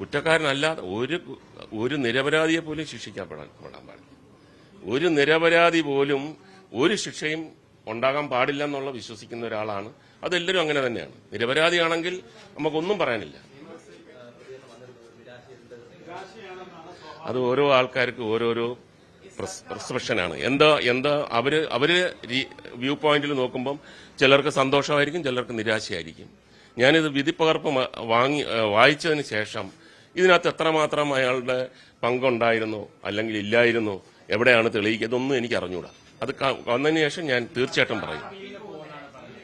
കുറ്റക്കാരനല്ലാതെ ഒരു ഒരു നിരപരാധിയെ പോലും ശിക്ഷിക്കപ്പെടാൻ പെടാൻ പാടില്ല. ഒരു നിരപരാധി പോലും ഒരു ശിക്ഷയും ഉണ്ടാകാൻ പാടില്ല എന്നുള്ള വിശ്വസിക്കുന്ന ഒരാളാണ്. അതെല്ലാവരും അങ്ങനെ തന്നെയാണ്. നിരപരാധിയാണെങ്കിൽ നമുക്കൊന്നും പറയാനില്ല. അത് ഓരോ ആൾക്കാർക്ക് ഓരോരോ പെർസെപ്ഷനാണ് എന്താ എന്താ അവർ അവർ വ്യൂ പോയിന്റിൽ നോക്കുമ്പം ചിലർക്ക് സന്തോഷമായിരിക്കും ചിലർക്ക് നിരാശയായിരിക്കും. ഞാനിത് വിധിപ്പകർപ്പ് വാങ്ങി വായിച്ചതിന് ശേഷം ഇതിനകത്ത് എത്രമാത്രം അയാളുടെ പങ്കുണ്ടായിരുന്നോ അല്ലെങ്കിൽ ഇല്ലായിരുന്നോ എവിടെയാണ് തെളിയിക്കുക ഇതൊന്നും എനിക്ക് അറിഞ്ഞൂടാ. അത് വന്നതിന് ശേഷം ഞാൻ തീർച്ചയായിട്ടും പറയും.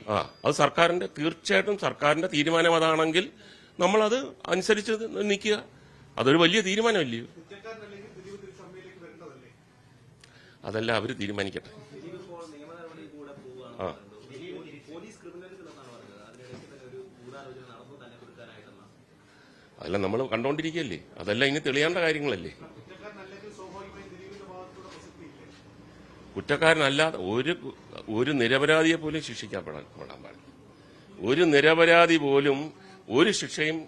ആ അത് സർക്കാരിന്റെ തീർച്ചയായിട്ടും സർക്കാരിന്റെ തീരുമാനം അതാണെങ്കിൽ നമ്മളത് അനുസരിച്ച് നിൽക്കുക അതൊരു വലിയ തീരുമാനമല്ലേ? അതല്ല അവർ തീരുമാനിക്കട്ടെ. ആ. അതെല്ലാം നമ്മൾ കണ്ടോണ്ടിരിക്കുകയല്ലേ അതല്ല ഇനി തെളിയേണ്ട കാര്യങ്ങളല്ലേ? കുറ്റക്കാരനല്ലാതെ ഒരു ഒരു നിരപരാധിയെ പോലും ശിക്ഷിക്കപ്പെടാൻ പെടാൻ പാടില്ല. ഒരു നിരപരാധി പോലും ഒരു ശിക്ഷയും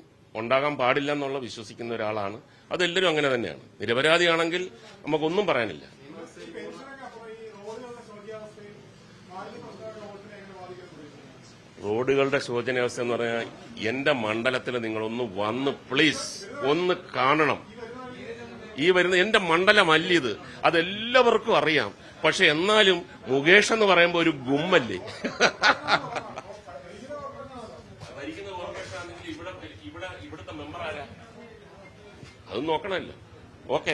ഉണ്ടാകാൻ പാടില്ല എന്നുള്ള വിശ്വസിക്കുന്ന ഒരാളാണ്. അതെല്ലാവരും അങ്ങനെ തന്നെയാണ്. നിരപരാധിയാണെങ്കിൽ നമുക്കൊന്നും പറയാനില്ല. റോഡുകളുടെ ശോചനാവസ്ഥ എന്ന് പറഞ്ഞാൽ എന്റെ മണ്ഡലത്തിൽ നിങ്ങളൊന്ന് വന്ന് പ്ലീസ് ഒന്ന് കാണണം. ഈ വരുന്ന എന്റെ മണ്ഡലമല്ല ഇത്. അതെല്ലാവർക്കും അറിയാം. പക്ഷെ എന്നാലും മുകേഷ് എന്ന് പറയുമ്പോൾ ഒരു ഗുമ്മല്ലേ? അത് നോക്കണമല്ലോ. ഓക്കെ